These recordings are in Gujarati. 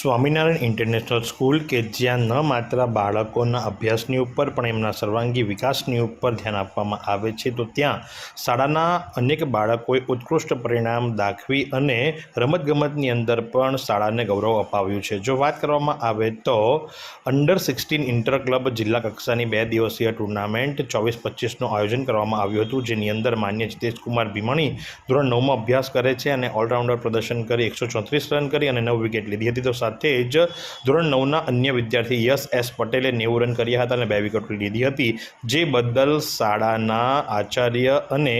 સ્વામિનારાયણ ઇન્ટરનેશનલ સ્કૂલ કે જ્યાં ન માત્ર બાળકોના અભ્યાસની ઉપર પણ એમના સર્વાંગી વિકાસની ઉપર ધ્યાન આપવામાં આવે છે, તો ત્યાં શાળાના અનેક બાળકોએ ઉત્કૃષ્ટ પરિણામ દાખવી અને રમતગમતની અંદર પણ શાળાને ગૌરવ અપાવ્યું છે. જો વાત કરવામાં આવે તો અંડર સિક્સટીન ઇન્ટર ક્લબ જિલ્લા કક્ષાની બે દિવસીય ટુર્નામેન્ટ ચોવીસ પચીસનું આયોજન કરવામાં આવ્યું હતું, જેની અંદર માન્ય જીતેશકુમાર ભીમણી ધોરણ નવમાં અભ્યાસ કરે છે અને ઓલરાઉન્ડર પ્રદર્શન કરી, એકસો ચોત્રીસ રન કરી અને નવ વિકેટ લીધી હતી. તો સાથે જ ધોરણ નવના અન્ય વિદ્યાર્થી યશ એસ પટેલે નેવું રન કર્યા હતા અને બે વિકેટ લીધી હતી. જે બદલ શાળાના આચાર્ય અને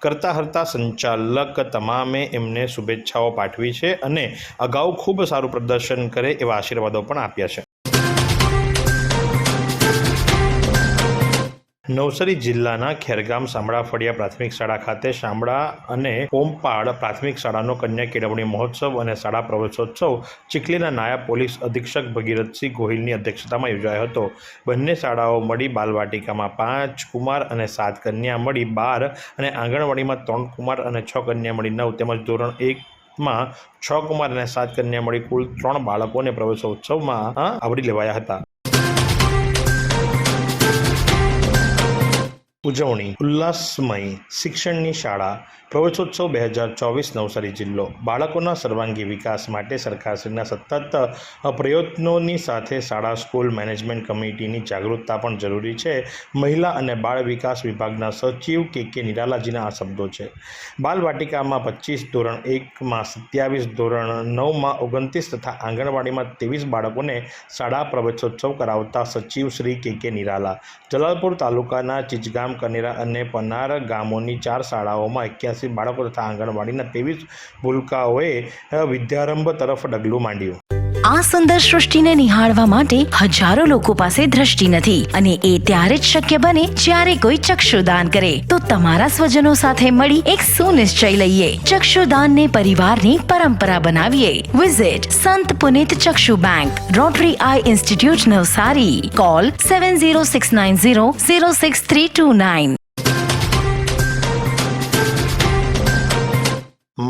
કરતા હરતા સંચાલક તમામે એમને શુભેચ્છાઓ પાઠવી છે અને અગાઉ ખૂબ સારું પ્રદર્શન કરે એવા આશીર્વાદો પણ આપ્યા છે. નવસારી જિલ્લાના ખેરગામ શામળા ફળિયા પ્રાથમિક શાળા ખાતે શામળા અને ઓમપાડ પ્રાથમિક શાળાનો કન્યા કેળવણી મહોત્સવ અને શાળા પ્રવેશોત્સવ ચીખલીના નાયબ પોલીસ અધિક્ષક ભગીરથસિંહ ગોહિલની અધ્યક્ષતામાં યોજાયો હતો. બંને શાળાઓ મળી બાલવાટિકામાં પાંચ કુમાર અને સાત કન્યા મળી બાર અને આંગણવાડીમાં ત્રણ કુમાર અને છ કન્યા મળી નવ તેમજ ધોરણ એક માં છ કુમાર અને સાત કન્યા મળી કુલ ત્રણ બાળકોને પ્રવેશોત્સવમાં આવરી લેવાયા હતા. ઉજવણી ઉલ્લાસમય શિક્ષણની શાળા પ્રવેશોત્સવ બે હજાર ચોવીસ નવસારી જિલ્લો. બાળકોના સર્વાંગી વિકાસ માટે સરકારશ્રીના સતત પ્રયત્નોની સાથે શાળા, સ્કૂલ મેનેજમેન્ટ કમિટીની જાગૃતતા પણ જરૂરી છે. મહિલા અને બાળ વિકાસ વિભાગના સચિવ કે કે નિરાલાજીના આ શબ્દો છે. બાલવાટિકામાં પચીસ ધોરણ એકમાં સત્યાવીસ ધોરણ નવમાં ઓગણત્રીસ તથા આંગણવાડીમાં ત્રેવીસ બાળકોને શાળા પ્રવેશોત્સવ કરાવતા સચિવ શ્રી કે કે નિરાલા. જલાલપુર તાલુકાના ચીચગામ કનેરા અને પનાર ગામોની ચાર શાળાઓમાં એક્યાસી બાળકો તથા આંગણવાડીના ત્રેવીસ ભૂલકાઓએ વિદ્યારંભ તરફ ડગલું માંડ્યું. આ સુંદર સૃષ્ટિને નિહાળવા માટે હજારો લોકો પાસે દ્રષ્ટિ નથી અને એ ત્યારે જ શક્ય બને જ્યારે કોઈ ચક્ષુદાન કરે. તો તમારા સ્વજનો સાથે મળી એક સુનિશ્ચય લઈએ. ચક્ષુદાનને પરિવારની પરંપરા બનાવીએ. Visit Sant Punit Chakshu bank rotary eye institute Navsari. Call seven zero six nine zero zero six three two nine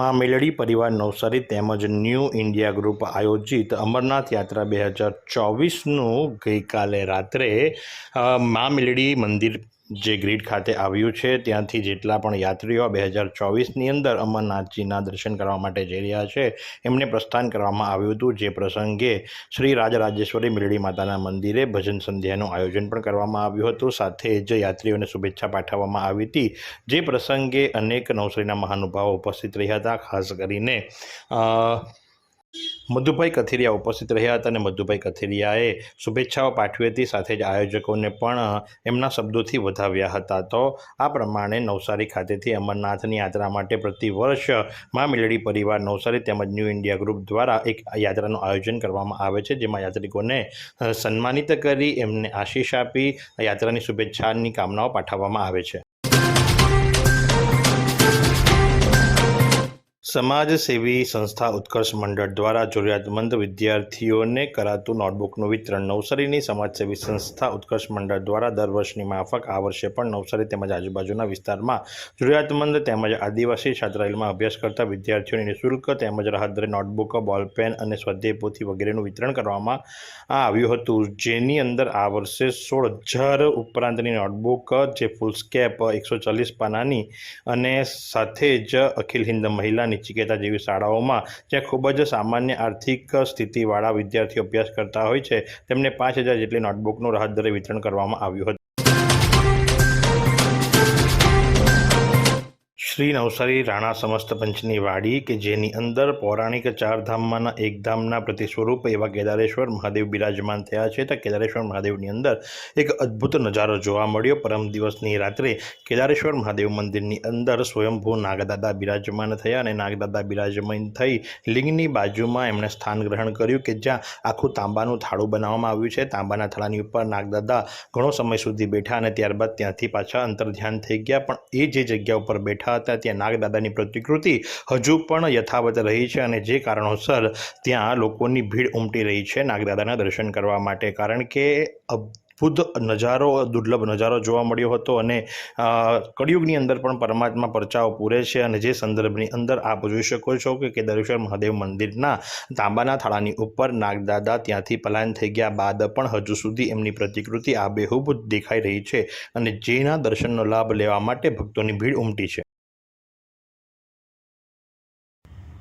માં મેલડી પરિવાર નવસારી તેમજ ન્યૂ ઇન્ડિયા ગ્રુપ આયોજિત અમરનાથ યાત્રા બે હજાર ચોવીસનું ગઈકાલે રાત્રે મા મેલડી મંદિર જે ગ્રીડ ખાતે આવ્યું છે, ત્યાંથી જેટલા પણ યાત્રીઓ બે હજાર ચોવીસની અંદર અમરનાથજીના દર્શન કરવા માટે જઈ રહ્યા છે, એમને પ્રસ્થાન કરવામાં આવ્યું હતું. જે પ્રસંગે શ્રી રાજરાજેશ્વરી મેલડી માતાના મંદિરે ભજન સંધ્યાનું આયોજન પણ કરવામાં આવ્યું હતું. સાથે જ યાત્રીઓને શુભેચ્છા પાઠવવામાં આવી હતી. જે પ્રસંગે અનેક નવસારીના મહાનુભાવો ઉપસ્થિત રહ્યા હતા, ખાસ કરીને મધુભાઈ કથિરિયા ઉપસ્થિત રહ્યા હતા અને મધુભાઈ કથિરિયાએ શુભેચ્છાઓ પાઠવી હતી. સાથે જ આયોજકોને પણ એમના શબ્દોથી વધાવ્યા હતા. તો આ પ્રમાણે નવસારી ખાતેથી અમરનાથની યાત્રા માટે પ્રતિ વર્ષ મા પરિવાર નવસારી તેમજ ન્યૂ ઇન્ડિયા ગ્રુપ દ્વારા એક યાત્રાનું આયોજન કરવામાં આવે છે, જેમાં યાત્રિકોને સન્માનિત કરી એમને આશીષ આપી યાત્રાની શુભેચ્છાની કામનાઓ પાઠવવામાં આવે છે. સમાજસેવી સંસ્થા ઉત્કર્ષ મંડળ દ્વારા જરૂરિયાતમંદ વિદ્યાર્થીઓને કરાતું નોટબુકનું વિતરણ નવસારીની સમાજસેવી સંસ્થા ઉત્કર્ષ મંડળ દ્વારા દર વર્ષની માફક આ વર્ષે પણ નવસારી તેમજ આજુબાજુના વિસ્તારમાં જરૂરિયાતમંદ તેમજ આદિવાસી છાત્રાલયમાં અભ્યાસ કરતા વિદ્યાર્થીઓને નિઃશુલ્ક તેમજ રાહતદરે નોટબુક, બોલપેન અને સ્વાધ્યાય પોથી વગેરેનું વિતરણ કરવામાં આવ્યું હતું, જેની અંદર આ વર્ષે સોળ હજાર ઉપરાંતની નોટબુક, જે ફૂલસ્કેપ, એકસો ચાલીસ પાનાની અને સાથે જ અખિલ હિન્દ મહિલા નિચિકેતા જેવી શાળાઓમાં જ્યાં ખૂબ જ સામાન્ય આર્થિક સ્થિતિવાળા વિદ્યાર્થીઓ અભ્યાસ કરતા હોય છે, તેમને પાંચ હજાર જેટલી નોટબુકનું રાહત દરે વિતરણ કરવામાં આવ્યું હતું. શ્રી નવસારી રાણા સમસ્ત પંચની વાડી કે જેની અંદર પૌરાણિક ચારધામમાંના એક ધામના પ્રતિ સ્વરૂપ એવા કેદારેશ્વર મહાદેવ બિરાજમાન થયા છે. તો કેદારેશ્વર મહાદેવની અંદર એક અદ્ભુત નજારો જોવા મળ્યો. પરમ દિવસની રાત્રે કેદારેશ્વર મહાદેવ મંદિરની અંદર સ્વયંભૂ નાગદાદા બિરાજમાન થયા અને નાગદાદા બિરાજમાન થઈ લિંગની બાજુમાં એમણે સ્થાન ગ્રહણ કર્યું કે જ્યાં આખું તાંબાનું થાળું બનાવવામાં આવ્યું છે. તાંબાના થાળાની ઉપર નાગદાદા ઘણો સમય સુધી બેઠા અને ત્યારબાદ ત્યાંથી પાછા અંતર ધ્યાન થઈ ગયા. પણ એ જે જગ્યા ઉપર બેઠા હતા ત્યાં નાગદાદાની પ્રતિકૃતિ હજુ પણ યથાવત રહી છે અને જે કારણોસર ત્યાં લોકોની ભીડ ઉમટી રહી છે નાગદાદાના દર્શન કરવા માટે. કારણ કે અદ્ભુત નજારો, દુર્લભ નજારો જોવા મળ્યો હતો અને કળિયુગની અંદર પણ પરમાત્મા પરચાઓ પૂરે છે અને જે સંદર્ભની અંદર આપ જોઈ શકો છો કે કેદારેશ્વર મહાદેવ મંદિરના તાંબાના થાળાની ઉપર નાગદાદા ત્યાંથી પલાયન થઈ ગયા બાદ પણ હજુ સુધી એમની પ્રતિકૃતિ આબેહૂબ દેખાઈ રહી છે અને જેના દર્શનનો લાભ લેવા માટે ભક્તોની ભીડ ઉમટી છે.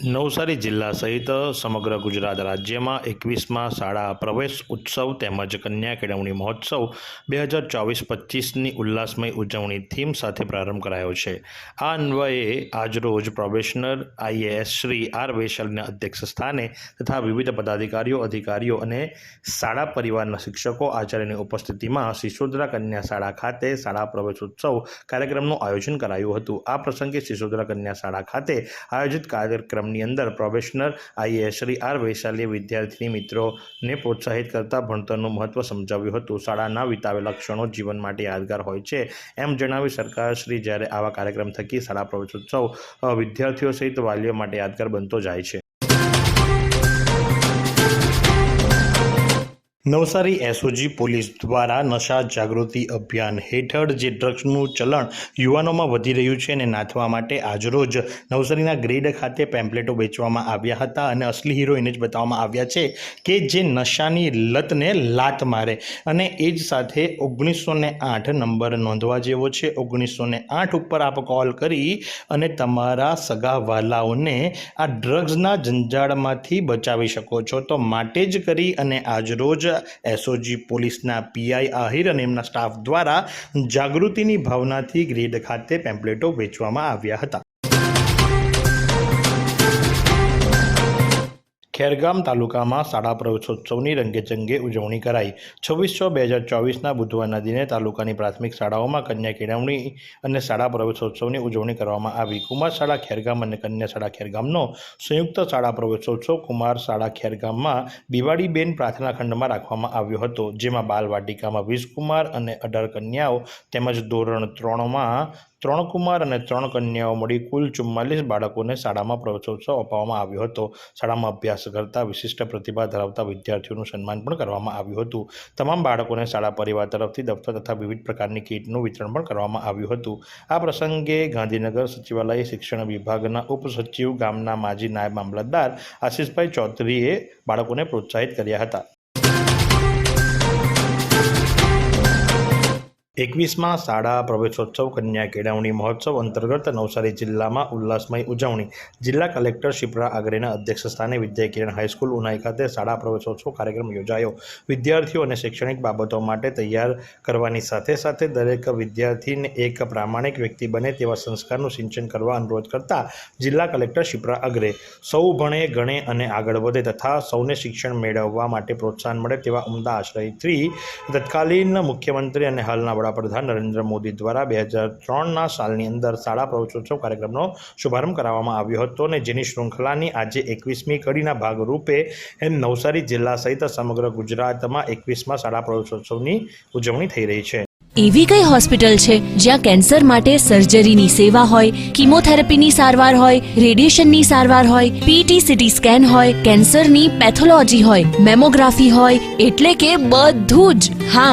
નવસારી જિલ્લા સહિત સમગ્ર ગુજરાત રાજ્યમાં એકવીસમાં શાળા પ્રવેશ ઉત્સવ તેમજ કન્યા કેળવણી મહોત્સવ બે હજાર ચોવીસ પચીસની ઉલ્લાસમય ઉજવણી થીમ સાથે પ્રારંભ કરાયો છે. આ અન્વયે આજરોજ પ્રોબેશનર આઈએએસ શ્રી આર વૈશાલના અધ્યક્ષ સ્થાને તથા વિવિધ પદાધિકારીઓ, અધિકારીઓ અને શાળા પરિવારના શિક્ષકો, આચાર્યની ઉપસ્થિતિમાં શિશોદરા કન્યા શાળા ખાતે શાળા પ્રવેશ ઉત્સવ કાર્યક્રમનું આયોજન કરાયું હતું. આ પ્રસંગે શિશોદરા કન્યા શાળા ખાતે આયોજિત કાર્યક્રમની અંદર પ્રોબેશનર આઈએએસ શ્રી આર વૈશાલીએ વિદ્યાર્થીની મિત્રોને પ્રોત્સાહિત કરતા ભણતરનું મહત્વ સમજાવ્યું હતું. શાળાના વિતાવેલા ક્ષણો જીવન માટે યાદગાર હોય છે એમ જણાવી સરકારશ્રી જ્યારે આવા કાર્યક્રમ થકી શાળા પ્રવેશોત્સવ વિદ્યાર્થીઓ સહિત વાલીઓ માટે યાદગાર બનતો જાય છે. નવસારી એસઓજી પોલીસ દ્વારા નશા જાગૃતિ અભિયાન હેઠળ જે ડ્રગ્સનું ચલણ યુવાનોમાં વધી રહ્યું છે એને નાથવા માટે આજરોજ નવસારીના ગ્રેડ ખાતે પેમ્પલેટો વેચવામાં આવ્યા હતા અને અસલી હિરોઈને જ બતાવવામાં આવ્યા છે કે જે નશાની લતને લાત મારે. અને એ જ સાથે ઓગણીસો આઠ નંબર નોંધવા જેવો છે. ઓગણીસો આઠ ઉપર આપ કોલ કરી અને તમારા સગા વહાલાઓને આ ડ્રગ્સના જંજાળમાંથી બચાવી શકો છો. તો માટે જ કરી અને આજરોજ એસઓજી પોલીસના પીઆઈ આહિર અને એમના સ્ટાફ દ્વારા જાગૃતિની ભાવનાથી ગ્રેડ ખાતે પેમ્પલેટો વેચવામાં આવ્યા હતા. ખેરગામ તાલુકામાં શાળા પ્રવેશોત્સવની રંગેચંગે ઉજવણી કરાઈ. છવ્વીસ છ બે હજાર ચોવીસના બુધવારના દિને તાલુકાની પ્રાથમિક શાળાઓમાં કન્યા કેળવણી અને શાળા પ્રવેશોત્સવની ઉજવણી કરવામાં આવી. કુમાર શાળા ખેરગામ અને કન્યા શાળા ખેરગામનો સંયુક્ત શાળા પ્રવેશોત્સવ કુમાર શાળા ખેરગામમાં દિવાળીબેન પ્રાર્થના ખંડમાં રાખવામાં આવ્યો હતો, જેમાં બાલવાટિકામાં વીસ કુમાર અને અઢાર કન્યાઓ તેમજ ધોરણ ત્રણમાં ત્રણ કુમાર અને ત્રણ કન્યાઓ મળી કુલ ચુમ્માલીસ બાળકોને શાળામાં પ્રવેશોત્સવ અપાવવામાં આવ્યો હતો. શાળામાં અભ્યાસ કરતા વિશિષ્ટ પ્રતિભા ધરાવતા વિદ્યાર્થીઓનું સન્માન પણ કરવામાં આવ્યું હતું. તમામ બાળકોને શાળા પરિવાર તરફથી દફતર તથા વિવિધ પ્રકારની કીટનું વિતરણ પણ કરવામાં આવ્યું હતું. આ પ્રસંગે ગાંધીનગર સચિવાલય શિક્ષણ વિભાગના ઉપસચિવ ગામના માજી નાયબ મામલતદાર આશીષભાઈ ચૌધરીએ બાળકોને પ્રોત્સાહિત કર્યા હતા. એકવીસમાં શાળા પ્રવેશોત્સવ, કન્યા કેળવણી મહોત્સવ અંતર્ગત નવસારી જિલ્લામાં ઉલ્લાસમય ઉજવણી. જિલ્લા કલેક્ટર શિપ્રા આગરેના અધ્યક્ષ સ્થાને વિદ્યાકિરણ હાઈસ્કૂલ ઉનાઈ ખાતે શાળા પ્રવેશોત્સવ કાર્યક્રમ યોજાયો. વિદ્યાર્થીઓ અને શૈક્ષણિક બાબતો માટે તૈયાર કરવાની સાથે સાથે દરેક વિદ્યાર્થીને એક પ્રામાણિક વ્યક્તિ બને તેવા સંસ્કારનું સિંચન કરવા અનુરોધ કરતા જિલ્લા કલેક્ટર શિપ્રા અગ્રે સૌ ભણે, ગણે અને આગળ વધે તથા સૌને શિક્ષણ મેળવવા માટે પ્રોત્સાહન મળે તેવા ઉમદા આશ્રયથી તત્કાલીન મુખ્યમંત્રી અને હાલના વડાપ્રધાન નરેન્દ્ર મોદી દ્વારા બે હજાર ત્રણના સાલની અંદર શાળા પ્રવેશોત્સવ કાર્યક્રમનો શુભારંભ કરાવવામાં આવ્યો હતો અને જેની શૃંખલાની આજે એકવીસમી કડીના ભાગરૂપે એમ નવસારી જિલ્લા સહિત સમગ્ર ગુજરાતમાં એકવીસમાં શાળા પ્રવેશોત્સવની ઉજવણી થઈ રહી છે. એવી કઈ હોસ્પિટલ છે જ્યાં કેન્સર માટે સર્જરીની સેવા હોય, કિમોથેરાપીની સારવાર હોય, રેડિયેશનની સારવાર હોય પીટી સીટી સ્કેન હોય, કેન્સરની પેથોલોજી હોય, મેમોગ્રાફી હોય, એટલે કે બધું જ. હા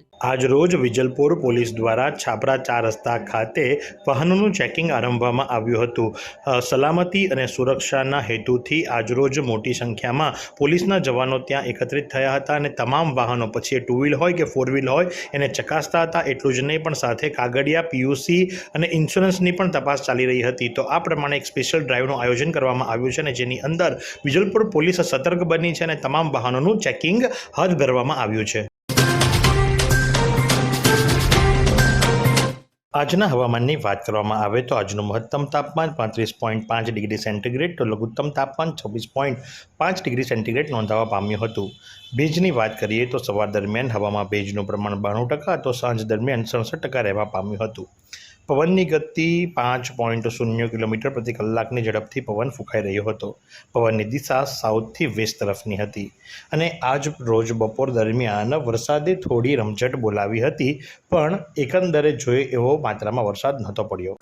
આજ રોજ વિજલપુર પોલીસ દ્વારા છાપરા ચાર રસ્તા ખાતે વાહનોનું ચેકિંગ આરંભવામાં આવ્યું હતું. સલામતી અને સુરક્ષાના હેતુથી આજરોજ મોટી સંખ્યામાં પોલીસના જવાનો ત્યાં એકત્રિત થયા હતા અને તમામ વાહનો પછી ટુ વ્હીલ હોય કે ફોર વ્હીલ હોય એને ચકાસતા હતા. એટલું જ નહીં, પણ સાથે કાગળિયા, પીયુસી અને ઇન્સ્યોરન્સની પણ તપાસ ચાલી રહી હતી. તો આ પ્રમાણે એક સ્પેશિયલ ડ્રાઈવનું આયોજન કરવામાં આવ્યું છે અને જેની અંદર વિજલપુર પોલીસ સતર્ક બની છે અને તમામ વાહનોનું ચેકિંગ હાથ ધરવામાં આવ્યું છે. આજના હવામાનની વાત કરવામાં આવે તો આજનું મહત્તમ તાપમાન પાંત્રીસ પોઈન્ટ પાંચ ડિગ્રી સેન્ટીગ્રેડ તો લઘુત્તમ તાપમાન છવ્વીસ પોઈન્ટ પાંચ ડિગ્રી સેન્ટીગ્રેડ નોંધાવા પામ્યું હતું. ભેજની વાત કરીએ તો સવાર દરમિયાન હવામાં ભેજનું પ્રમાણ બાણું ટકા તો સાંજ દરમિયાન સડસઠ ટકા રહેવા પામ્યું હતું. પવનની ગતિ પાંચ પોઈન્ટ શૂન્ય કિલોમીટર પ્રતિ કલાકની ઝડપથી પવન ફૂંકાઈ રહ્યો હતો. પવનની દિશા સાઉથથી વેસ્ટ તરફની હતી અને આજ રોજ બપોર દરમિયાન વરસાદે થોડી રમઝટ બોલાવી હતી, પણ એકંદરે જોઈએ એવો માત્રામાં વરસાદ નહોતો પડ્યો.